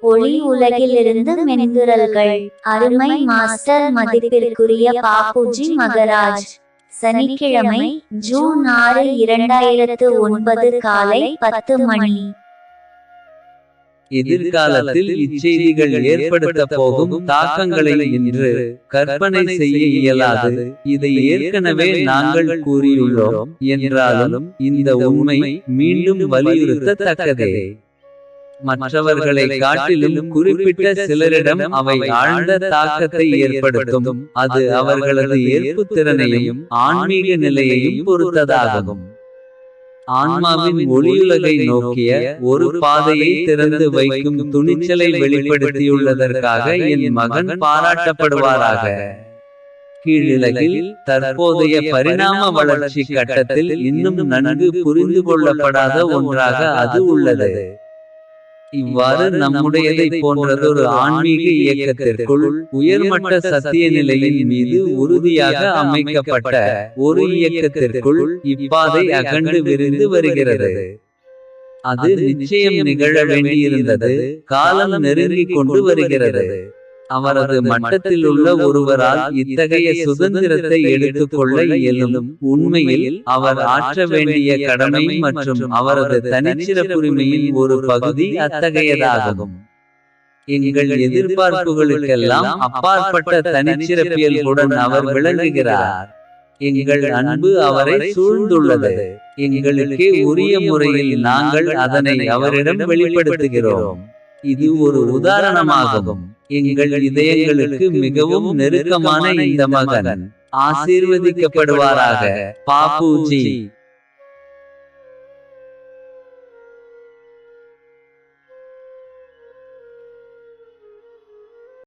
ஒளி உலகிலிருந்து மென்குரல்கள் அருமை மாஸ்டர் மதிப்பிற்குரிய பாப்புஜி மகராஜ். சனிக்கிழமை ஜூன் ஆறு இரண்டாயிரத்து ஒன்பது காலை பத்து மணி. எதிர்காலத்தில் இச்செய்திகள் ஏற்படுத்த போகும் தாக்கங்களை இன்று கற்பனை செய்ய இயலாது. இதை ஏற்கனவே நாங்கள் கூறியுள்ளோம். என்றாலும் இந்த உண்மை மீண்டும் வலியுறுத்தத்தக்கதே. மற்றவர்களை காட்டிலும் குறிப்பிட்ட சிலரிடம் அவை ஆழ்ந்த தாக்கத்தை ஏற்படுத்தும். அது அவர்களது ஏற்புத் திறனையும் ஆன்மீக நிலையையும் பொறுத்ததாகும். ஆன்மாவின் ஒளியுலகை நோக்கிய ஒரு பாதையை திறந்து வைக்கும் துணிச்சலை வெளிப்படுத்தியுள்ளதற்காக என் மகன் பாராட்டப்படுவாராக. கீழுலகில் தற்போதைய பரிணாம வளர்ச்சி கட்டத்தில் இன்னும் நன்கு புரிந்து கொள்ளப்படாத ஒன்றாக அது உள்ளது. இவ்வாறு நம்முடையதை போன்றதொரு ஆன்மீக இயக்கத்திற்குள் உயர்மட்ட சத்திய நிலையின் மீது உறுதியாக அமைக்கப்பட்ட ஒரு இயக்கத்திற்குள் இப்பாதை அகண்டு விரிந்து வருகிறது. அது நிச்சயம் நிகழ வேண்டியிருந்தது. காலம் நெருங்கிக் கொண்டு வருகிறது. அவரது மட்டத்திலுள்ள ஒருவரால் இத்தகைய சுதந்திரத்தை எடுத்துக்கொள்ள இயலும் உண்மையில் அவர் ஆற்ற வேண்டிய கடமை மற்றும் அவரது தனிச்சிறப்புரிமையின் ஒரு பகுதி அத்தகையதாகும். எங்கள் எதிர்பார்ப்புகளுக்கெல்லாம் அப்பாற்பட்ட தனிச்சிறப்பியல்புடன் அவர் விளங்குகிறார். எங்கள் அன்பு அவரை சூழ்ந்துள்ளது. எங்களுக்கே உரிய முறையில் நாங்கள் அதனை அவரிடம் வெளிப்படுத்துகிறோம். இது ஒரு உதாரணமாகும். எங்கள் இதயங்களுக்கு மிகவும் நெருக்கமான இந்த மகன். ஆசீர்வதிக்கப்படுவாராக. பாப்புஜி.